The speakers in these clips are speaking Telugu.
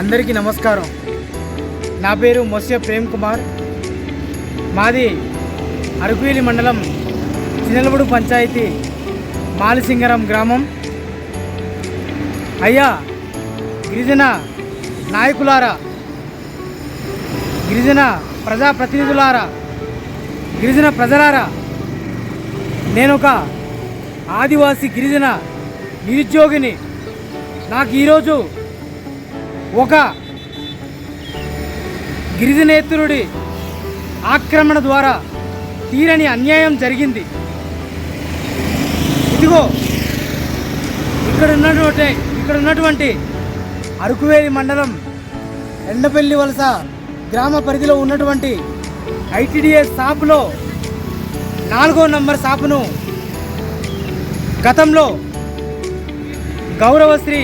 అందరికీ నమస్కారం. నా పేరు మొస్య ప్రేమ్ కుమార్. మాది అరకువేలి మండలం చిన్నలబుడు పంచాయతీ మాలిసింగరం గ్రామం. అయ్యా గిరిజన నాయకులారా గిరిజన ప్రజాప్రతినిధులారా గిరిజన ప్రజలారా నేను ఒక గిరిజన నిరుద్యోగిని. నాకు ఈరోజు ఒక గిరిజనేతరుడి ఆక్రమణ ద్వారా తీరని అన్యాయం జరిగింది. ఇదిగో ఇక్కడ ఉన్నటువంటి ఇక్కడ ఉన్నటువంటి అరకువేలి మండలం ఎండపల్లి వలస గ్రామ పరిధిలో ఉన్నటువంటి ఐటీడీఎస్ షాపులో నాలుగో నంబర్ షాపును గతంలో గౌరవశ్రీ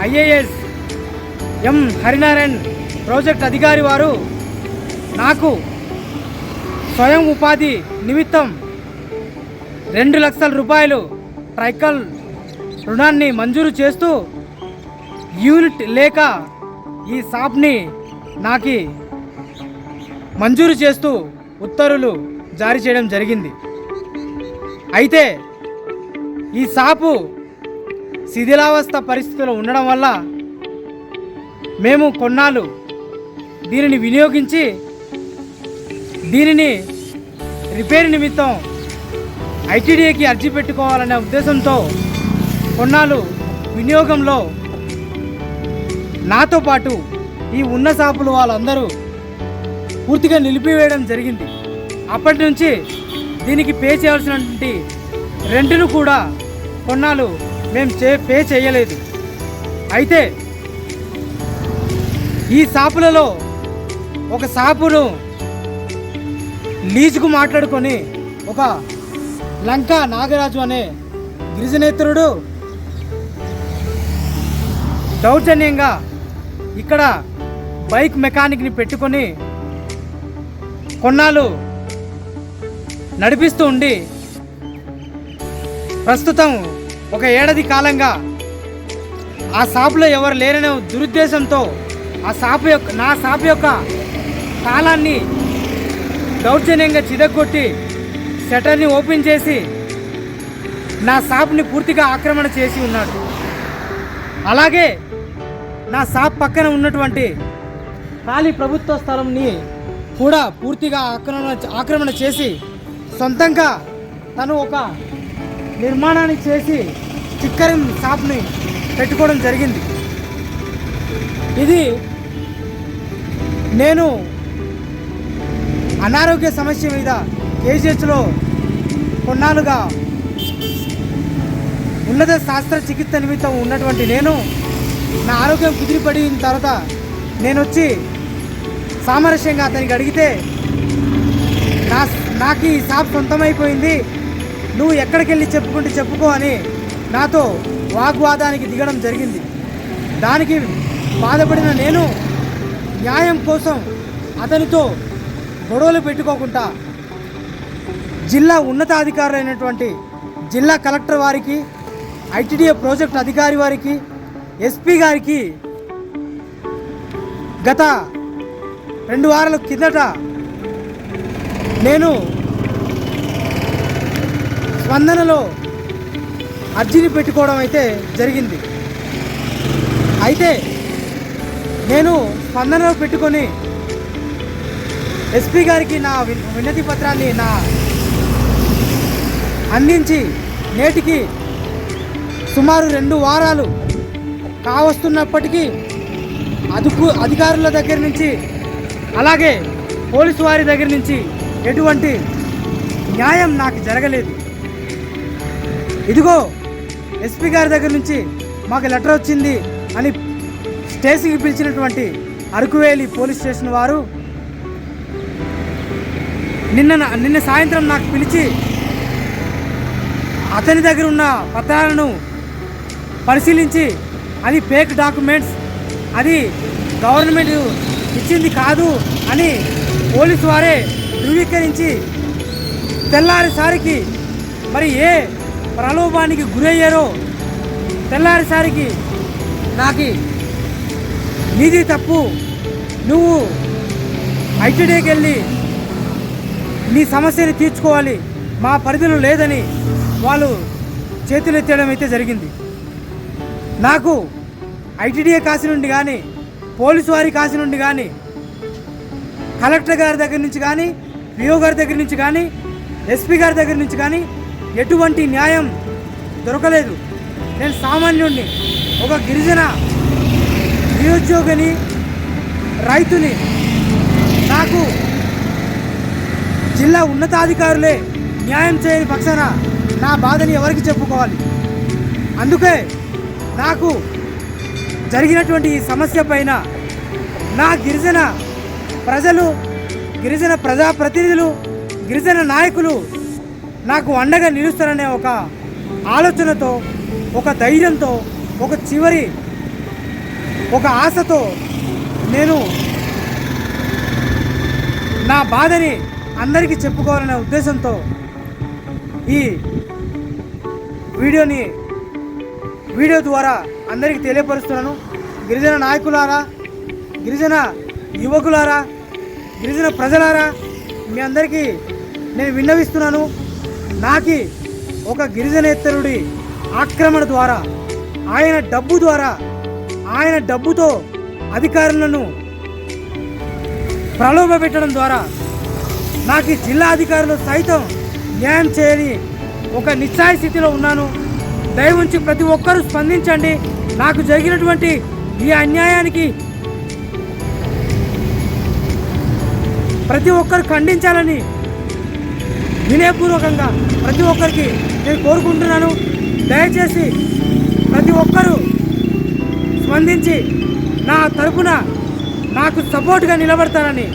ఐఏఎస్ ఎం. హరినారాయణ్ ప్రాజెక్ట్ అధికారి వారు నాకు స్వయం ఉపాధి నిమిత్తం రెండు లక్షల రూపాయలు ట్రైకల్ రుణాన్ని మంజూరు చేస్తూ యూనిట్ లేక ఈ షాప్ని నాకు మంజూరు చేస్తూ ఉత్తర్వులు జారీ చేయడం జరిగింది. అయితే ఈ షాపు శిథిలావస్థ పరిస్థితిలో ఉండడం వల్ల మేము కొన్నాళ్ళు దీనిని వినియోగించి దీనిని రిపేర్ నిమిత్తం ఐటీడీఏకి అర్జీ పెట్టుకోవాలనే ఉద్దేశంతో కొన్నాళ్ళు వినియోగంలో నాతో పాటు ఈ ఉన్న షాపులు వాళ్ళందరూ పూర్తిగా నిలిపివేయడం జరిగింది. అప్పటి నుంచి దీనికి పే చేయాల్సినటువంటి రెంట్ను కూడా కొన్నాళ్ళు మేము చే పే చేయలేదు. అయితే ఈ షాపులలో ఒక షాపును లీజుకు మాట్లాడుకొని ఒక లంకా నాగరాజు అనే గిరిజనేతరుడు దౌర్జన్యంగా ఇక్కడ బైక్ మెకానిక్ని పెట్టుకొని కొన్నాళ్ళు నడిపిస్తూ ఉండి ప్రస్తుతం ఒక ఏడాది కాలంగా ఆ షాపులో ఎవరు లేరనే దురుద్దేశంతో ఆ షాపు యొక్క నా షాపు యొక్క తాళాన్ని దౌర్జన్యంగా చిదగొట్టి షటర్ని ఓపెన్ చేసి నా షాప్ని పూర్తిగా ఆక్రమణ చేసి ఉన్నాడు. అలాగే నా షాప్ పక్కన ఉన్నటువంటి ఖాళీ ప్రభుత్వ స్థలంని కూడా పూర్తిగా ఆక్రమణ ఆక్రమణ చేసి సొంతంగా తను ఒక నిర్మాణాన్ని చేసి చిక్కరం షాప్ని పెట్టుకోవడం జరిగింది. ఇది నేను అనారోగ్య సమస్య మీద కేజీహెచ్లో కొన్నాళ్ళుగా ఉన్నత శాస్త్ర చికిత్స నిమిత్తం ఉన్నటువంటి నేను నా ఆరోగ్యం కుదిరిపడిన తర్వాత నేను వచ్చి సామరస్యంగా అతనికి అడిగితే నా నాకు ఈ షాప్ సొంతమైపోయింది నువ్వు ఎక్కడికి వెళ్ళి చెప్పుకుంటే చెప్పుకో అని నాతో వాగ్వాదానికి దిగడం జరిగింది. దానికి బాధపడిన నేను న్యాయం కోసం అతనితో గొడవలు పెట్టుకోకుండా జిల్లా ఉన్నతాధికారులైనటువంటి జిల్లా కలెక్టర్ వారికి ఐటీడీఏ ప్రాజెక్ట్ అధికారి వారికి ఎస్పీ గారికి గత రెండు వారాల కిందట నేను స్పందనలో అర్జీని పెట్టుకోవడం అయితే జరిగింది. అయితే నేను స్పందనలో పెట్టుకొని ఎస్పీ గారికి నా వి- వినతి పత్రాన్ని నా అందించి నేటికి సుమారు రెండు వారాలు కావస్తున్నప్పటికీ అదుపు అధికారుల దగ్గర నుంచి అలాగే పోలీసు వారి దగ్గర నుంచి ఎటువంటి న్యాయం నాకు జరగలేదు. ఇదిగో ఎస్పీ గారి దగ్గర నుంచి మాకు లెటర్ వచ్చింది అని స్టేషన్కి పిలిచినటువంటి అరకువేలి పోలీస్ స్టేషన్ వారు నిన్న నిన్న సాయంత్రం నాకు పిలిచి అతని దగ్గర ఉన్న పత్రాలను పరిశీలించి అది ఫేక్ డాక్యుమెంట్స్ అది గవర్నమెంట్ ఇచ్చింది కాదు అని పోలీసు వారే ధృవీకరించి తెల్లారిసారికి మరి ఏ ప్రలోభానికి గురయ్యారో తెల్లారిసారికి నాకు నీది తప్పు. నువ్వు ఐటీడీకి వెళ్ళి నీ సమస్యని తీర్చుకోవాలి. మా పరిధిలో లేదని వాళ్ళు చేతులెత్తేయడం అయితే జరిగింది. నాకు ఐటీడీఏ కాసి నుండి కానీ పోలీసు వారి కాసి నుండి కానీ కలెక్టర్ గారి దగ్గర నుంచి కానీ పిఓ గారి దగ్గర నుంచి కానీ ఎస్పీ గారి దగ్గర నుంచి కానీ ఎటువంటి న్యాయం దొరకలేదు. నేను సామాన్యుడిని ఒక గిరిజన నిరుద్యోగిని రైతుని నాకు జిల్లా ఉన్నతాధికారులే న్యాయం చేయని పక్షాన నా బాధని ఎవరికి చెప్పుకోవాలి? అందుకే నాకు జరిగినటువంటి ఈ సమస్య పైన నా గిరిజన ప్రజలు గిరిజన ప్రజాప్రతినిధులు గిరిజన నాయకులు నాకు అండగా నిలుస్తారనే ఒక ఆలోచనతో ఒక ధైర్యంతో ఒక చివరి ఒక ఆశతో నేను నా బాధని అందరికీ చెప్పుకోవాలనే ఉద్దేశంతో ఈ వీడియోని వీడియో ద్వారా అందరికీ తెలియపరుస్తున్నాను. గిరిజన నాయకులారా గిరిజన యువకులారా గిరిజన ప్రజలారా మీ అందరికీ నేను విన్నవిస్తున్నాను. నాకి ఒక గిరిజనేత్తరుడి ఆక్రమణ ద్వారా ఆయన డబ్బు ద్వారా ఆయన డబ్బుతో అధికారులను ప్రలోభ పెట్టడం ద్వారా నాకు ఈ జిల్లా అధికారులు సైతం న్యాయం చేయని ఒక నిశ్చాయ స్థితిలో ఉన్నాను. దయవుంచి ప్రతి ఒక్కరూ స్పందించండి. నాకు జరిగినటువంటి ఈ అన్యాయానికి ప్రతి ఒక్కరు ఖండించాలని వినయపూర్వకంగా ప్రతి ఒక్కరికి నేను కోరుకుంటున్నాను. దయచేసి ప్రతి ఒక్కరూ స్పందించి నా తరపున నాకు సపోర్ట్గా నిలబడతారని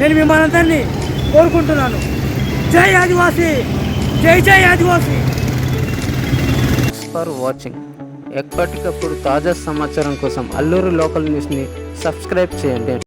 నేను మిమ్మల్ని అందరినీ కోరుకుంటున్నాను. జై ఆదివాసి! జై జై ఆదివాసి! ఫర్ వాచింగ్ ఎప్పటికప్పుడు తాజా సమాచారం కోసం అల్లూరు లోకల్ న్యూస్ని సబ్స్క్రైబ్ చేయండి.